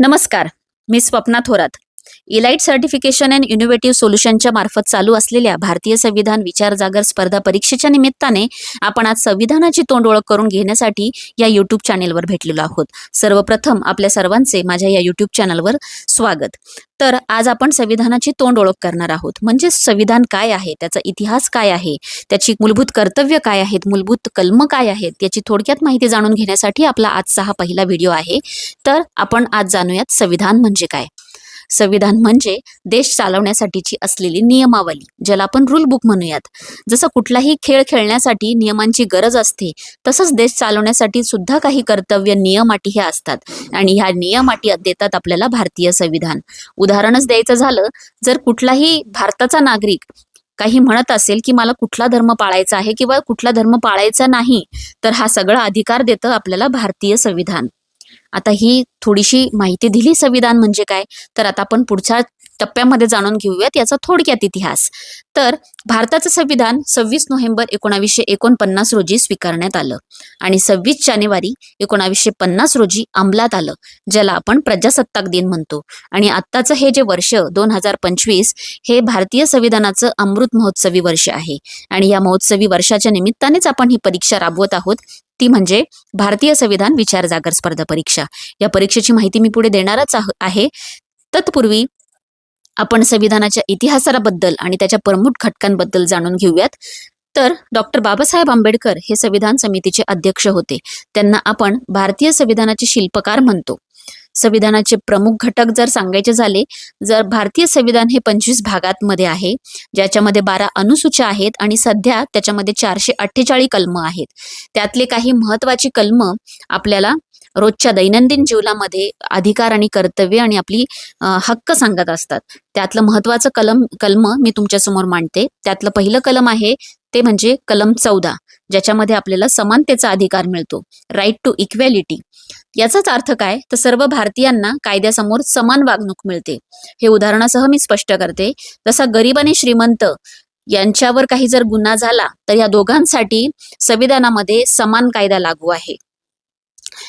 नमस्कार मी Swapna Thorat. Elite certification and innovative सोल्युशनच्या मार्फत चालू असलेल्या भारतीय संविधान विचार जागर स्पर्धा परीक्षेच्या निमित्ताने आपण आज संविधानाची तोंड ओळख करून घेण्यासाठी या युट्यूब चॅनेलवर भेटलेलो आहोत. सर्वप्रथम आपल्या सर्वांचे माझ्या या युट्यूब चॅनलवर स्वागत. तर आज आपण संविधानाची तोंड ओळख करणार आहोत. म्हणजे संविधान काय आहे? त्याचा इतिहास काय आहे? त्याची मूलभूत कर्तव्य काय आहेत? मूलभूत कलम काय आहेत? याची थोडक्यात माहिती जाणून घेण्यासाठी आपला आजचा हा पहिला व्हिडिओ आहे. तर आपण आज जाणूयात संविधान म्हणजे काय. संविधान म्हणजे देश चालवण्यासाठीची असलेली नियमावली ज्याला आपण रूल बुक म्हणूयात. जसं कुठलाही खेळ खेळण्यासाठी नियमांची गरज असते तसंच देश चालवण्यासाठी सुद्धा काही कर्तव्य नियम अटी ह्या असतात. आणि ह्या नियम अटी देतात आपल्याला भारतीय संविधान. उदाहरणच द्यायचं झालं जर कुठलाही भारताचा नागरिक काही म्हणत असेल की मला कुठला धर्म पाळायचा आहे किंवा कुठला धर्म पाळायचा नाही तर हा सगळा अधिकार देतं आपल्याला भारतीय संविधान. आता ही थोडीशी माहिती दिली संविधान म्हणजे काय? तर आता आपण पुढच्या टप्प्यामध्ये जाणून घेऊयात याचा थोडक्यात इतिहास. तर भारताचं संविधान सव्वीस नोव्हेंबर एकोणावीसशे एकोणपन्नास रोजी स्वीकारण्यात आलं आणि सव्वीस जानेवारी एकोणावीसशे पन्नास रोजी अंमलात आलं ज्याला आपण प्रजासत्ताक दिन म्हणतो. आणि आत्ताचं हे जे वर्ष दोन हजार पंचवीस हे भारतीय संविधानाचं अमृत महोत्सवी वर्ष आहे. आणि या महोत्सवी वर्षाच्या निमित्तानेच आपण ही परीक्षा राबवत आहोत. ती म्हणजे भारतीय संविधान विचार जागर स्पर्धा परीक्षा. या परीक्षेची माहिती मी पुढे देणारच आहे तत्पूर्वी आपण संविधानाच्या इतिहासाबद्दल आणि त्याच्या प्रमुख घटकांबद्दल जाणून घेऊयात. तर डॉक्टर बाबासाहेब आंबेडकर हे संविधान समितीचे अध्यक्ष होते. त्यांना आपण भारतीय संविधानाचे शिल्पकार म्हणतो. संविधानाचे प्रमुख घटक जर सांगायचे झाले जर भारतीय संविधान हे पंचवीस भागात मध्ये आहे ज्याच्यामध्ये बारा अनुसूच्या आहेत आणि सध्या त्याच्यामध्ये चारशे अठ्ठेचाळीस कलम आहेत. त्यातले काही महत्वाची कलम आपल्याला रोजच्या दैनंदिन जीवनामध्ये अधिकार आणि कर्तव्य आणि आपली हक्क सांगत असतात. त्यातलं महत्वाचं कलम कलम मी तुमच्यासमोर मांडते. त्यातलं पहिलं कलम आहे ते म्हणजे कलम चौदा ज्याच्यामध्ये आपल्याला समानतेचा अधिकार मिळतो. राईट टू इक्वॅलिटी याचाच अर्थ काय? तर सर्व भारतीयांना कायद्यासमोर समान वागणूक मिळते. हे उदाहरणासह मी स्पष्ट करते. जसा गरीब आणि श्रीमंत यांच्यावर काही जर गुन्हा झाला तर या दोघांसाठी संविधानामध्ये समान कायदा लागू आहे.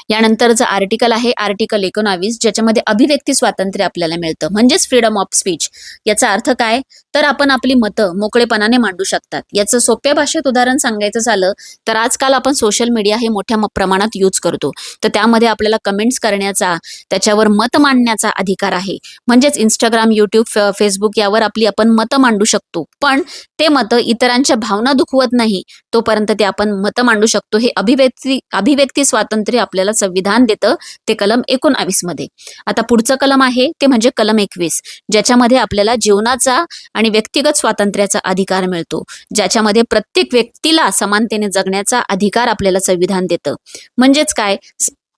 यानंतरचं आर्टिकल आहे आर्टिकल एकोणावीस ज्याच्यामध्ये अभिव्यक्ती स्वातंत्र्य आपल्याला मिळतं. म्हणजेच फ्रीडम ऑफ स्पीच याचा अर्थ काय? तर आपण आपली मतं मोकळेपणाने मांडू शकतात. याचं सोप्या भाषेत उदाहरण सांगायचं झालं तर आजकाल आपण सोशल मीडिया हे मोठ्या प्रमाणात यूज करतो. तर त्यामध्ये आपल्याला कमेंट्स करण्याचा त्याच्यावर मत मांडण्याचा अधिकार आहे. म्हणजेच इंस्टाग्राम युट्यूब फेसबुक यावर आपली आपण मतं मांडू शकतो. पण ते मतं इतरांच्या भावना दुखवत नाही तोपर्यंत ते आपण मतं मांडू शकतो. हे अभिव्यक्ती अभिव्यक्ती स्वातंत्र्य आपल्याला संविधान देतं ते कलम एकोणावीसमध्ये. आता पुढचं कलम आहे ते म्हणजे कलम एकवीस ज्याच्यामध्ये आपल्याला जीवनाचा आणि व्यक्तिगत स्वातंत्र्याचा अधिकार मिळतो. ज्याच्यामध्ये प्रत्येक व्यक्तीला समानतेने जगण्याचा अधिकार आपल्याला संविधान देतं. म्हणजेच काय?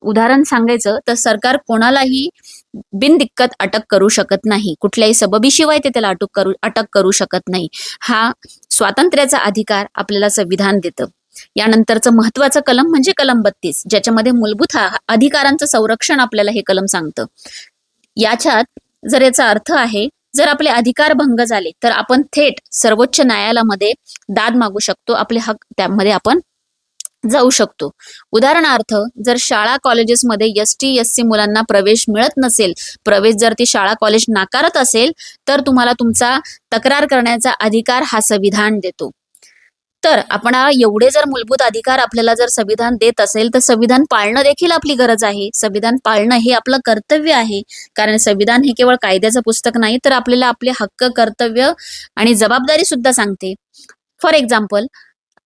उदाहरण सांगायचं तर सरकार कोणालाही बिनदिक्कत अटक करू शकत नाही. कुठल्याही सबबीशिवाय ते त्याला अटक करू अटक करू शकत नाही. हा स्वातंत्र्याचा अधिकार आपल्याला संविधान देतं. यानंतरचं महत्वाचं कलम म्हणजे कलम बत्तीस ज्याच्यामध्ये मूलभूत अधिकारांचं संरक्षण आपल्याला हे कलम सांगतं. याच्यात जर याचा अर्थ आहे जर आपले अधिकार भंग झाले तर आपण थेट सर्वोच्च न्यायालयामध्ये दाद मागू शकतो आपले हक त्यामध्ये आपण जाऊ शकतो. उदाहरणार्थ जर शाळा कॉलेजेसमध्ये एस टी एस सी मुलांना प्रवेश मिळत नसेल प्रवेश जर ती शाळा कॉलेज नाकारत असेल तर तुम्हाला तुमचा तक्रार करण्याचा अधिकार हा संविधान देतो. तर आपण एवढे जर मूलभूत अधिकार आपल्याला जर संविधान देत असेल तर संविधान पाळणं देखील आपली गरज आहे. संविधान पाळणं हे आपलं कर्तव्य आहे. कारण संविधान हे केवळ कायद्याचं पुस्तक नाही तर आपल्याला आपले हक्क कर्तव्य आणि जबाबदारी सुद्धा सांगते. फॉर एक्झाम्पल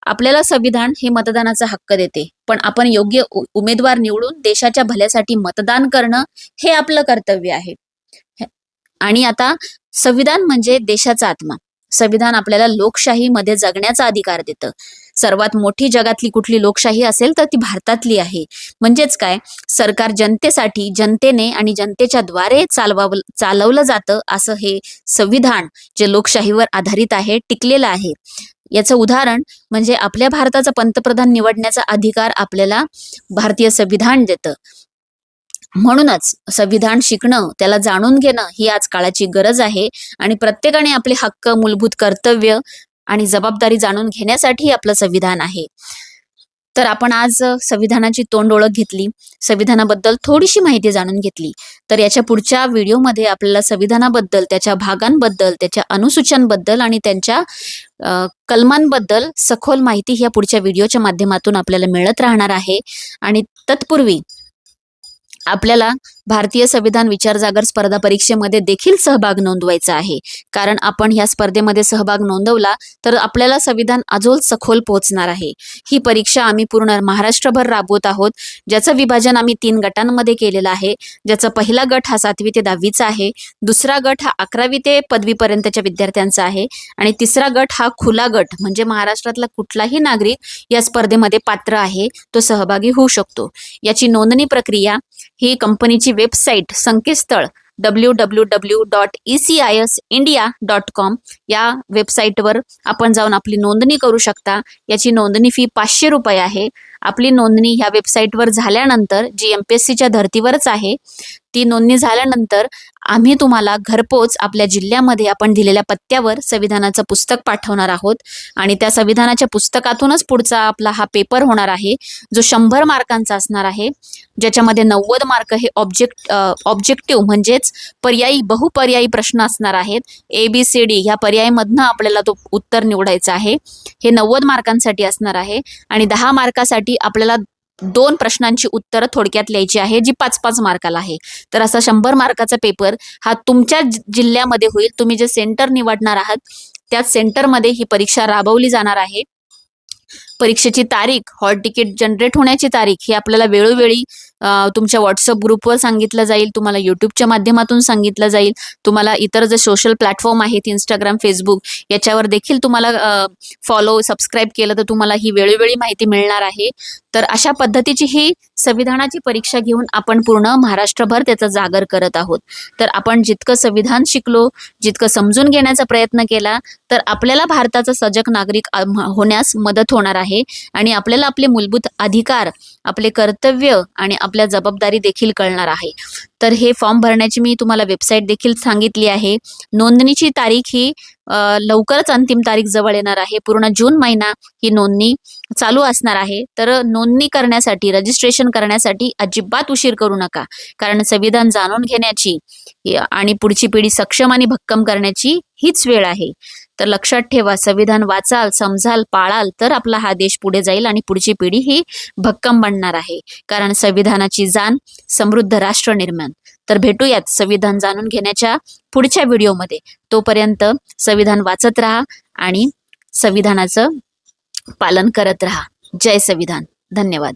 आपल्याला संविधान हे मतदानाचा हक्क देते. पण आपण योग्य उमेदवार निवडून देशाच्या भल्यासाठी मतदान करणं हे आपलं कर्तव्य आहे. आणि आता संविधान म्हणजे देशाचा आत्मा. संविधान आपल्याला लोकशाहीमध्ये जगण्याचा अधिकार देतं. सर्वात मोठी जगातली कुठली लोकशाही असेल तर ती भारतातली आहे. म्हणजेच काय? सरकार जनतेसाठी जनतेने आणि जनतेच्या द्वारे चालवावं चालवलं जातं असं हे संविधान जे लोकशाहीवर आधारित आहे टिकलेलं आहे. याचं उदाहरण म्हणजे आपल्या भारताचा पंतप्रधान निवडण्याचा अधिकार आपल्याला भारतीय संविधान देतं. म्हणूनच संविधान शिकणं त्याला जाणून घेणं ही आज काळाची गरज आहे. आणि प्रत्येकाने आपले हक्क मूलभूत कर्तव्य आणि जबाबदारी जाणून घेण्यासाठी आपलं संविधान आहे. तर आपण आज संविधानाची तोंड ओळख घेतली. संविधानाबद्दल थोडीशी माहिती जाणून घेतली. तर याच्या पुढच्या व्हिडिओमध्ये आपल्याला संविधानाबद्दल त्याच्या भागांबद्दल त्याच्या अनुसूच्यांबद्दल आणि त्यांच्या कलमांबद्दल सखोल माहिती ह्या पुढच्या व्हिडिओच्या माध्यमातून आपल्याला मिळत राहणार आहे. आणि तत्पूर्वी आपल्याला भारतीय संविधान विचार जागर स्पर्धा परीक्षेमध्ये देखील सहभाग नोंदवायचा आहे. कारण आपण ह्या स्पर्धेमध्ये सहभाग नोंदवला तर आपल्याला संविधान अजोल सखोल पोहोचणार आहे. ही परीक्षा आम्ही पूर्ण महाराष्ट्रभर राबवत आहोत. ज्याचं विभाजन आम्ही तीन गटांमध्ये केलेलं आहे. ज्याचा पहिला गट हा सातवी ते दहावीचा आहे. दुसरा गट हा अकरावी ते पदवीपर्यंतच्या विद्यार्थ्यांचा आहे. आणि तिसरा गट हा खुला गट म्हणजे महाराष्ट्रातला कुठलाही नागरिक या स्पर्धेमध्ये पात्र आहे. तो सहभागी होऊ शकतो. याची नोंदणी प्रक्रिया ही कंपनीची वेबसाईट संकेतस्थळ W W W dot E C I S India dot com या वेबसाईटवर आपण जाऊन आपली नोंदणी करू शकता. याची नोंदणी फी पाचशे रुपये आहे. आपली नोंदणी ह्या वेबसाईटवर झाल्यानंतर जी एम पी एस सीच्या धर्तीवरच आहे ती नोंदणी झाल्यानंतर आम्ही तुम्हाला घरपोच आपल्या जिल्ह्यामध्ये आपण दिलेल्या पत्त्यावर संविधानाचं पुस्तक पाठवणार आहोत. आणि त्या संविधानाच्या पुस्तकातूनच पुढचा आपला हा पेपर होणार आहे जो शंभर मार्कांचा असणार आहे. ज्याच्यामध्ये नव्वद मार्क हे ऑब्जेक्ट ऑब्जेक्टिव्ह म्हणजेच पर्यायी बहुपर्यायी प्रश्न असणार आहेत. ए बी सी डी ह्या पर्यायमधनं आपल्याला तो उत्तर निवडायचा आहे. हे नव्वद मार्कांसाठी असणार आहे. आणि दहा मार्कासाठी आपल्याला दोन प्रश्नांची उत्तरं थोडक्यात लिहायची आहे जी पाच पाच मार्काला आहे. तर असा शंभर मार्काचा पेपर हा तुमच्या जि- जिल्ह्यामध्ये होईल. तुम्ही जे सेंटर निवडणार आहात त्याच सेंटरमध्ये ही परीक्षा राबवली जाणार आहे. परीक्षेची तारीख हॉल तिकीट जनरेट होण्याची तारीख ही आपल्याला वेळोवेळी तुमच्या व्हॉट्सअप ग्रुपवर सांगितलं जाईल तुम्हाला युट्यूबच्या माध्यमातून सांगितलं जाईल. तुम्हाला इतर जे सोशल प्लॅटफॉर्म आहेत इंस्टाग्राम फेसबुक याच्यावर देखील तुम्हाला फॉलो सबस्क्राईब केलं तर तुम्हाला ही वेळोवेळी माहिती मिळणार आहे. तर अशा पद्धतीची ही संविधानाची परीक्षा घेऊन आपण पूर्ण महाराष्ट्रभर त्याचा जागर करत आहोत. तर आपण जितकं संविधान शिकलो जितकं समजून घेण्याचा प्रयत्न केला तर आपल्याला भारताचा सजग नागरिक होण्यास मदत होणार आहे. आणि आपल्याला आपले मूलभूत अधिकार आपले कर्तव्य आणि आपल्या जबाबदारी देखील कळणार आहे. तर हे फॉर्म भरण्याची मी तुम्हाला वेबसाईट देखील सांगितली आहे. नोंदणीची तारीख ही लवकरच अंतिम तारीख जवळ येणार आहे. पूर्ण जून महिना ही नोंदणी चालू असणार आहे. तर नोंदणी करण्यासाठी रजिस्ट्रेशन करण्यासाठी अजिबात उशीर करू नका. कारण संविधान जाणून घेण्याची आणि पुढची पिढी सक्षम आणि भक्कम करण्याची हीच वेळ आहे. तर लक्षात ठेवा संविधान वाचाल समजाल पाळाल तर आपला हा देश पुढे जाईल आणि पुढची पिढी ही भक्कम बनणार आहे. कारण संविधानाची जाण समृद्ध राष्ट्र निर्माण. तर भेटूयात संविधान जाणून घेण्याच्या पुढच्या व्हिडिओमध्ये. तोपर्यंत संविधान वाचत राहा आणि संविधानाचं पालन करत राहा. जय संविधान. धन्यवाद.